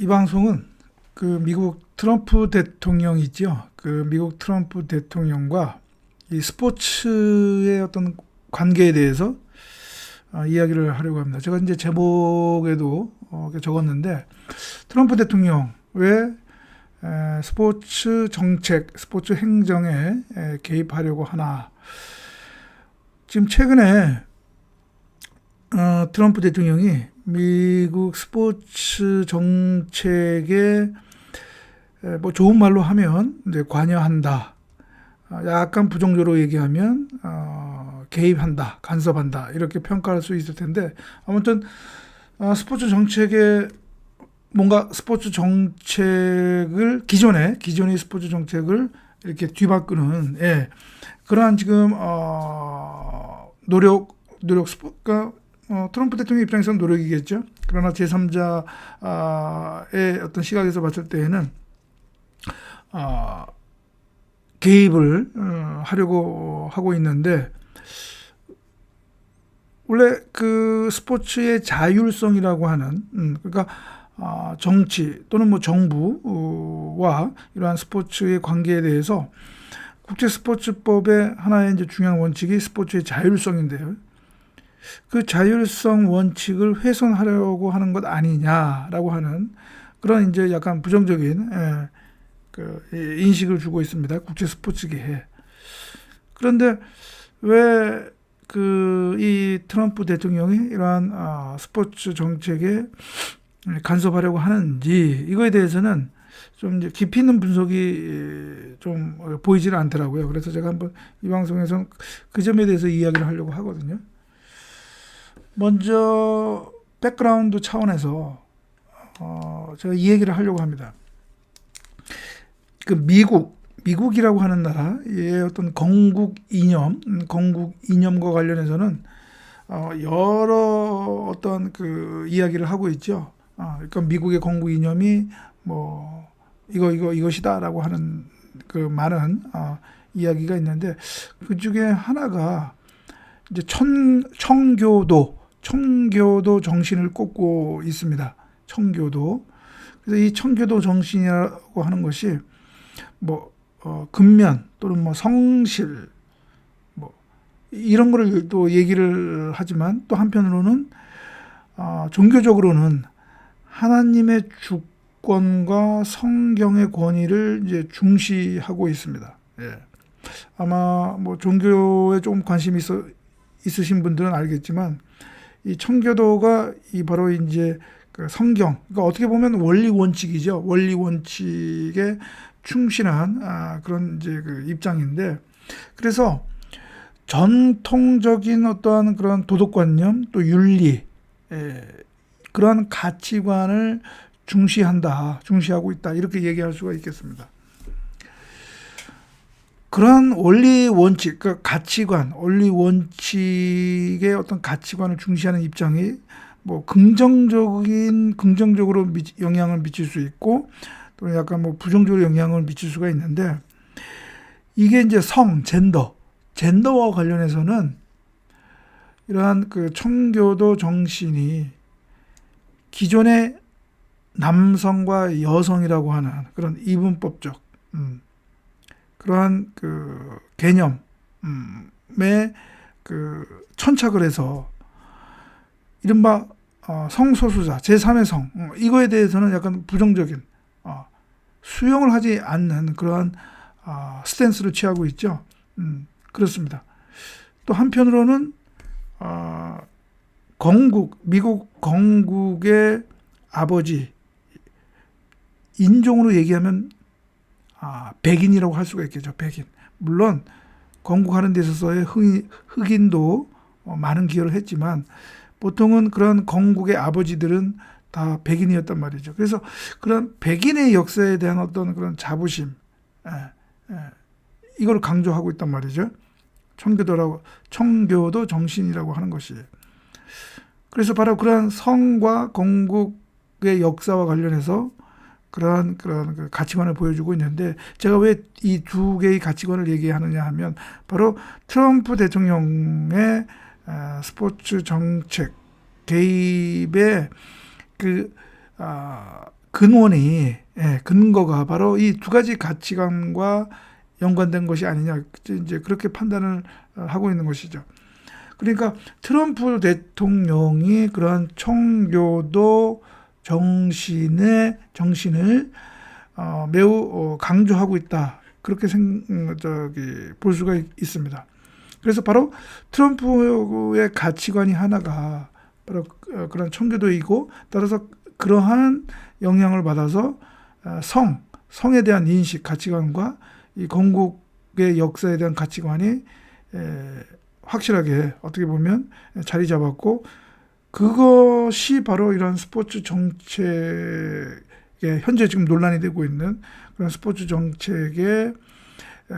이 방송은 그 미국 트럼프 대통령 있죠. 그 미국 트럼프 대통령과 이 스포츠의 어떤 관계에 대해서 어, 이야기를 하려고 합니다. 제가 이제 제목에도 어, 적었는데 트럼프 대통령 왜 에, 스포츠 정책, 스포츠 행정에 에, 개입하려고 하나. 지금 최근에 어, 트럼프 대통령이 미국 스포츠 정책에 에, 뭐 좋은 말로 하면 이제 관여한다. 어, 약간 부정적으로 얘기하면 어, 개입한다, 간섭한다 이렇게 평가할 수 있을 텐데 아무튼 어, 스포츠 정책에 뭔가 스포츠 정책을 기존의 기존의 스포츠 정책을 이렇게 뒤바꾸는 예, 그러한 지금 어, 노력 노력 스포가 어, 트럼프 대통령 입장에서는 노력이겠죠. 그러나 제3자의 어떤 시각에서 봤을 때에는 어, 개입을 어, 하려고 하고 있는데 원래 그 스포츠의 자율성이라고 하는 음, 그러니까 어, 정치 또는 뭐 정부와 이러한 스포츠의 관계에 대해서 국제 스포츠법의 하나의 이제 중요한 원칙이 스포츠의 자율성인데요. 그 자율성 원칙을 훼손하려고 하는 것 아니냐라고 하는 그런 이제 약간 부정적인 예, 그 인식을 주고 있습니다. 국제 스포츠계에. 그런데 왜 그 이 트럼프 대통령이 이러한 아, 스포츠 정책에 간섭하려고 하는지 이거에 대해서는 좀 이제 깊이 있는 분석이 좀 보이지는 않더라고요. 그래서 제가 한번 이 방송에서 그 점에 대해서 이야기를 하려고 하거든요. 먼저 백그라운드 차원에서 어 제가 이 얘기를 하려고 합니다. 그 미국 미국이라고 하는 나라의 어떤 건국 이념, 건국 이념과 관련해서는 어 여러 어떤 그 이야기를 하고 있죠. 아, 그러니까 미국의 건국 이념이 뭐 이거 이거 이것이다라고 하는 그 많은 어, 이야기가 있는데 그 중에 하나가 이제 천 청교도 청교도 정신을 꼽고 있습니다. 청교도 그래서 이 청교도 정신이라고 하는 것이 뭐 어, 근면 또는 뭐 성실 뭐 이런 거를 또 얘기를 하지만 또 한편으로는 어, 종교적으로는 하나님의 주권과 성경의 권위를 이제 중시하고 있습니다. 예. 아마 뭐 종교에 좀 관심이 있어, 있으신 분들은 알겠지만 이 청교도가 이 바로 이제 그 성경, 그러니까 어떻게 보면 원리 원칙이죠. 원리 원칙에 충실한 아, 그런 이제 그 입장인데 그래서 전통적인 어떠한 그런 도덕관념 또 윤리 예, 그러한 가치관을 중시한다, 중시하고 있다 이렇게 얘기할 수가 있겠습니다. 그런 원리 원칙, 그 가치관, 원리 원칙의 어떤 가치관을 중시하는 입장이 뭐 긍정적인 긍정적으로 미, 영향을 미칠 수 있고 또 약간 뭐 부정적으로 영향을 미칠 수가 있는데 이게 이제 성, 젠더, 젠더와 관련해서는 이러한 그 청교도 정신이 기존의 남성과 여성이라고 하는 그런 이분법적 음, 그러한 그 개념에 그 천착을 해서 이른바 어, 성소수자 제3의 성 어, 이거에 대해서는 약간 부정적인 어, 수용을 하지 않는 그러한 어, 스탠스를 취하고 있죠. 음, 그렇습니다. 또 한편으로는 어, 건국, 미국 건국의 아버지, 인종으로 얘기하면 아, 백인이라고 할 수가 있겠죠. 백인. 물론 건국하는 데 있어서의 흑인, 도 어, 많은 기여를 했지만 보통은 그런 건국의 아버지들은 다 백인이었단 말이죠. 그래서 그런 백인의 역사에 대한 어떤 그런 자부심, 예, 예, 이걸 강조하고 있단 말이죠. 청교도라고 청교도 정신이라고 하는 것이 그래서 바로 그러한 성과 건국의 역사와 관련해서 그러한 그런 그 가치관을 보여주고 있는데 제가 왜 이 두 개의 가치관을 얘기하느냐 하면 바로 트럼프 대통령의 아, 스포츠 정책 개입의 그 아, 근원이 예, 근거가 바로 이 두 가지 가치관과 연관된 것이 아니냐 이제 그렇게 판단을 어, 하고 있는 것이죠. 그러니까 트럼프 대통령이 그러한 청교도 정신의 정신을 어, 매우 어, 강조하고 있다 그렇게 생 음, 저기 볼 수가 있, 있습니다. 그래서 바로 트럼프의 가치관이 하나가 바로 어, 그런 청교도이고 따라서 그러한 영향을 받아서 어, 성 성에 대한 인식 가치관과 이 건국의 역사에 대한 가치관이 에, 확실하게 어떻게 보면 자리 잡았고 그것이 바로 이런 스포츠 정책에 현재 지금 논란이 되고 있는 그런 스포츠 정책에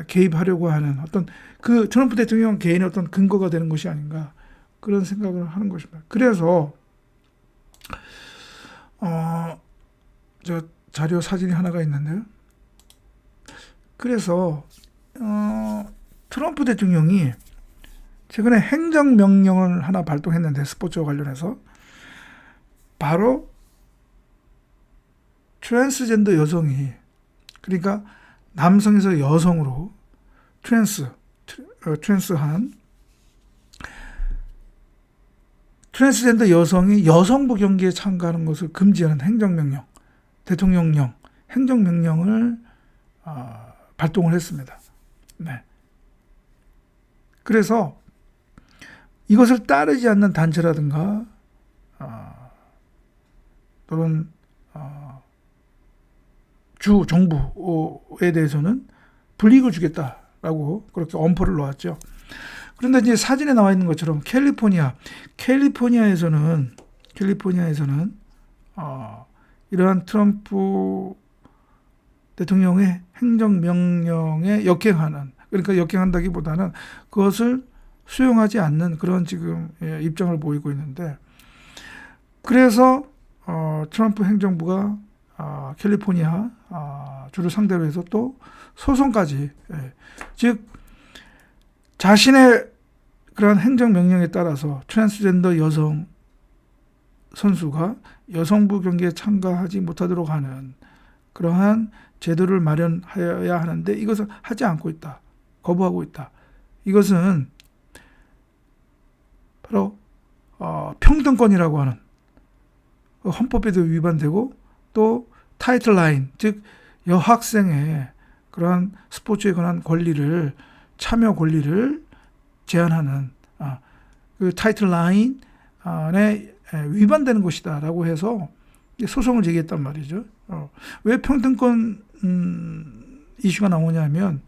개입하려고 하는 어떤 그 트럼프 대통령 개인의 어떤 근거가 되는 것이 아닌가 그런 생각을 하는 것입니다. 그래서 어저 자료 사진이 하나가 있는데요. 그래서 어 트럼프 대통령이 최근에 행정명령을 하나 발동했는데 스포츠와 관련해서 바로 트랜스젠더 여성이 그러니까 남성에서 여성으로 트랜스 어, 트랜스한 트랜스젠더 여성이 여성부 경기에 참가하는 것을 금지하는 행정명령 대통령령 행정명령을 어, 발동을 했습니다. 네. 그래서 이것을 따르지 않는 단체라든가 어, 또는 어, 주 정부에 대해서는 불이익을 주겠다라고 그렇게 엄포를 놓았죠. 그런데 이제 사진에 나와 있는 것처럼 캘리포니아, 캘리포니아에서는 캘리포니아에서는 어, 이러한 트럼프 대통령의 행정 명령에 역행하는 그러니까 역행한다기보다는 그것을 수용하지 않는 그런 지금 예, 입장을 보이고 있는데 그래서 어, 트럼프 행정부가 어, 캘리포니아 어, 주를 상대로 해서 또 소송까지 예, 즉 자신의 그런 행정 명령에 따라서 트랜스젠더 여성 선수가 여성부 경기에 참가하지 못하도록 하는 그러한 제도를 마련하여야 하는데 이것을 하지 않고 있다. 거부하고 있다. 이것은 바로 어, 평등권이라고 하는 그 헌법에도 위반되고 또 타이틀 라인 즉 여학생의 그러한 스포츠에 관한 권리를 참여 권리를 제한하는 아, 그 타이틀 라인에 위반되는 것이다라고 해서 소송을 제기했단 말이죠. 어, 왜 평등권 음, 이슈가 나오냐면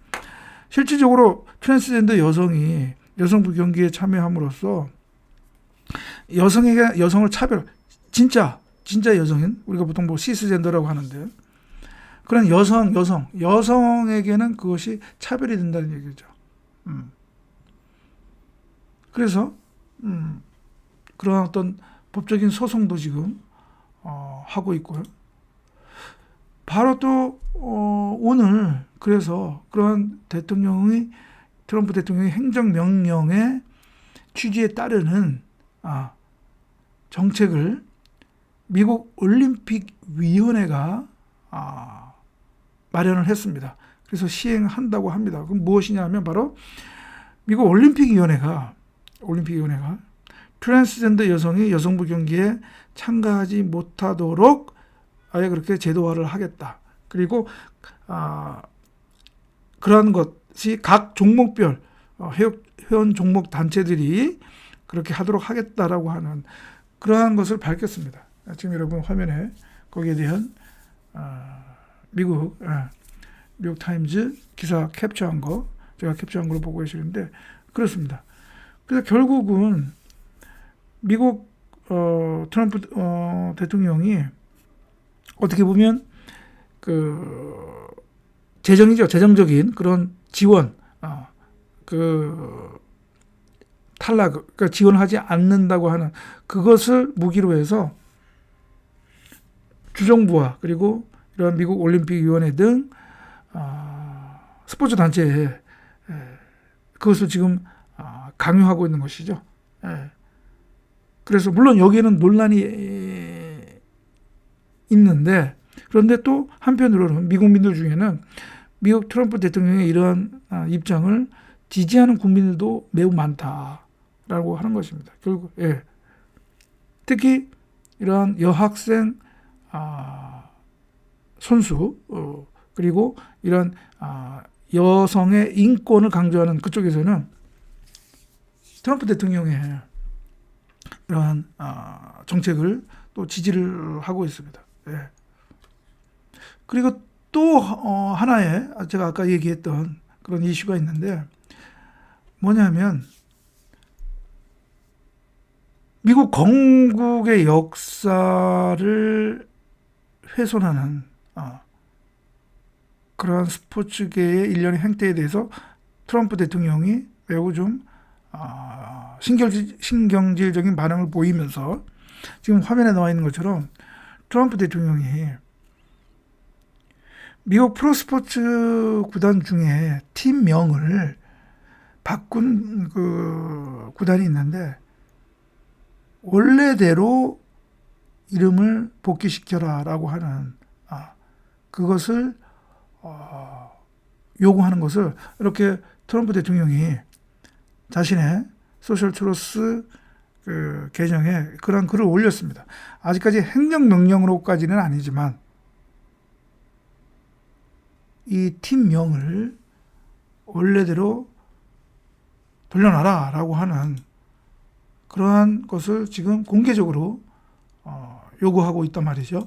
실질적으로 트랜스젠더 여성이 여성부 경기에 참여함으로써 여성에게 여성을 차별 진짜 진짜 여성인 우리가 보통 뭐 시스젠더라고 하는데 그런 여성 여성 여성에게는 그것이 차별이 된다는 얘기죠. 음. 그래서 음, 그런 어떤 법적인 소송도 지금 어, 하고 있고요. 바로 또 어, 오늘 그래서 그런 대통령의 트럼프 대통령의 행정명령의 취지에 따르는 아, 정책을 미국 올림픽 위원회가 아, 마련을 했습니다. 그래서 시행한다고 합니다. 그럼 무엇이냐면 바로 미국 올림픽 위원회가 올림픽 위원회가 트랜스젠더 여성이 여성부 경기에 참가하지 못하도록 아예 그렇게 제도화를 하겠다. 그리고 아, 그러한 것이 각 종목별 어, 회원 종목 단체들이 그렇게 하도록 하겠다라고 하는 그러한 것을 밝혔습니다. 지금 여러분 화면에 거기에 대한 아, 미국 아, 뉴욕 타임즈 기사 캡처한 거 제가 캡처한 걸 보고 계시는데 그렇습니다. 그래서 결국은 미국 어, 트럼프 어, 대통령이 어떻게 보면 그 재정이죠 재정적인 그런 지원 어, 그 탈락, 그러니까 지원하지 않는다고 하는 그것을 무기로 해서 주정부와 그리고 이런 미국 올림픽위원회 등 어, 스포츠 단체에 그것을 지금 어, 강요하고 있는 것이죠. 예. 그래서 물론 여기에는 논란이 있는데 그런데 또 한편으로는 미국민들 중에는 미국 트럼프 대통령의 이러한 아, 입장을 지지하는 국민들도 매우 많다 라고 하는 것입니다. 결국 예. 특히 이러한 여학생 아, 선수 어, 그리고 이런 아, 여성의 인권을 강조하는 그쪽에서는 트럼프 대통령의 이러한 아, 정책을 또 지지를 하고 있습니다. 예. 그리고 또 어, 하나의 제가 아까 얘기했던 그런 이슈가 있는데 뭐냐면 미국 건국의 역사를 훼손하는 아, 그러한 스포츠계의 일련의 행태에 대해서 트럼프 대통령이 매우 좀 아, 신경질, 신경질적인 반응을 보이면서 지금 화면에 나와 있는 것처럼 트럼프 대통령이 미국 프로스포츠 구단 중에 팀명을 바꾼 그 구단이 있는데 원래대로 이름을 복귀시켜라라고 하는 아, 그것을 어, 요구하는 것을 이렇게 트럼프 대통령이 자신의 소셜 트로스 그 계정에 그런 글을 올렸습니다. 아직까지 행정 명령으로까지는 아니지만 이 팀명을 원래대로 돌려놔라라고 하는 그러한 것을 지금 공개적으로 어, 요구하고 있단 말이죠.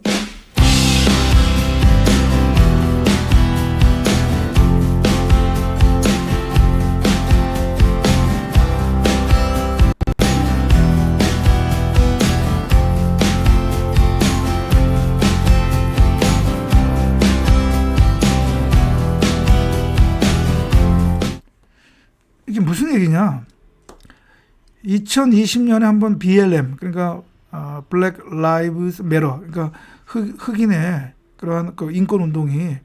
2020년에 한번 BLM 그러니까 어, Black Lives Matter 그러니까 흑, 흑인의 그러한 그 인권 운동이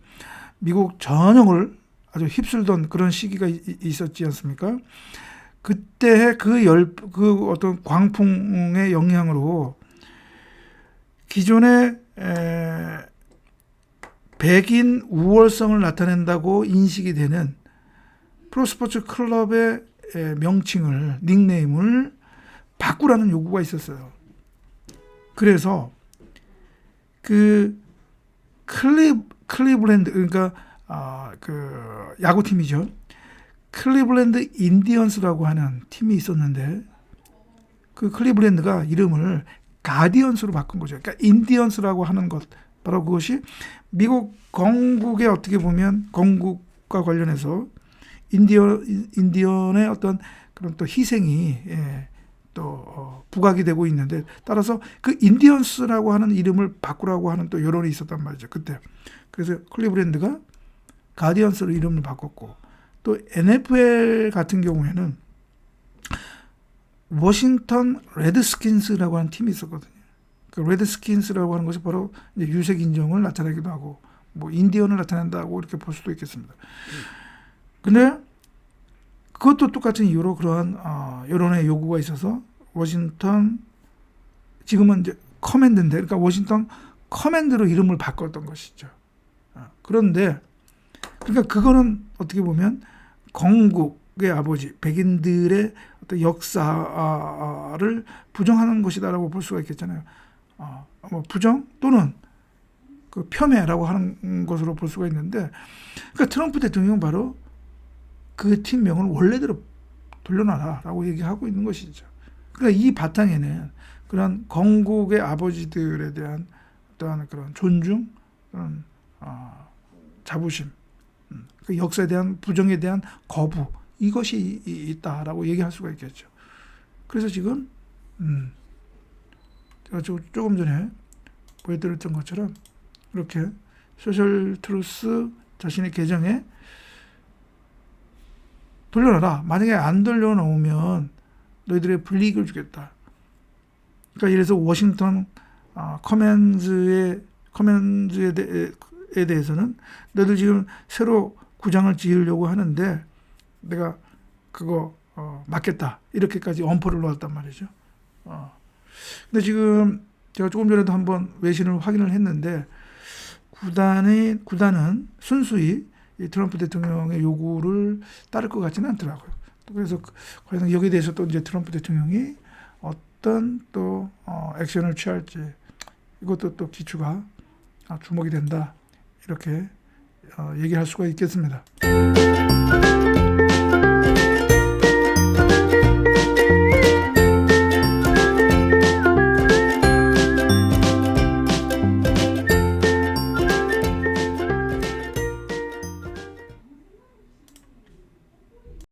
미국 전역을 아주 휩쓸던 그런 시기가 있었지 않습니까? 그때 그 열, 그 어떤 광풍의 영향으로 기존의 에, 백인 우월성을 나타낸다고 인식이 되는 프로스포츠 클럽의 명칭을 닉네임을 바꾸라는 요구가 있었어요. 그래서 그 클리 클리블랜드 그러니까 아, 그 야구팀이죠. 클리블랜드 인디언스라고 하는 팀이 있었는데 그 클리블랜드가 이름을 가디언스로 바꾼 거죠. 그러니까 인디언스라고 하는 것 바로 그것이 미국 건국에 어떻게 보면 건국과 관련해서 인디언 인디언의 어떤 그런 또 희생이 예, 또 어, 부각이 되고 있는데 따라서 그 인디언스라고 하는 이름을 바꾸라고 하는 또 여론이 있었단 말이죠 그때 그래서 클리브랜드가 가디언스로 이름을 바꿨고 또 NFL 같은 경우에는 워싱턴 레드스킨스라고 하는 팀이 있었거든요. 그 레드스킨스라고 하는 것이 바로 유색 인종을 나타내기도 하고 뭐 인디언을 나타낸다고 이렇게 볼 수도 있겠습니다. 근데 그것도 똑같은 이유로 그러한 어, 여론의 요구가 있어서 워싱턴 지금은 이제 커맨드인데 그러니까 워싱턴 커맨드로 이름을 바꿨던 것이죠. 어, 그런데 그러니까 그거는 어떻게 보면 건국의 아버지 백인들의 어떤 역사를 부정하는 것이다라고 볼 수가 있겠잖아요. 어, 뭐 부정 또는 그 폄훼라고 하는 것으로 볼 수가 있는데 그러니까 트럼프 대통령은 바로 그 팀명을 원래대로 돌려놔라라고 얘기하고 있는 것이죠. 그러니까 이 바탕에는 그런 건국의 아버지들에 대한 어떠한 그런 존중, 그런 어, 자부심, 음, 그 역사에 대한 부정에 대한 거부 이것이 있다라고 얘기할 수가 있겠죠. 그래서 지금 음, 제가 조금 전에 보여드렸던 것처럼 이렇게 소셜 트루스 자신의 계정에 돌려놔라. 만약에 안 돌려놓으면 너희들의 불이익을 주겠다. 그러니까 이래서 워싱턴 어, 커맨즈의 커맨즈에 대, 해서는 너희들 지금 새로 구장을 지으려고 하는데 내가 그거 어, 맞겠다 이렇게까지 엄포를 놓았단 말이죠. 어. 근데 지금 제가 조금 전에도 한번 외신을 확인을 했는데 구단의 구단은 순수히 이 트럼프 대통령의 요구를 따를 것 같지는 않더라고요. 그래서 그- 과연 여기에 대해서 또 이제 트럼프 대통령이 어떤 또 어, 액션을 취할지 이것도 또 기추가 아, 주목이 된다 이렇게 어, 얘기할 수가 있겠습니다.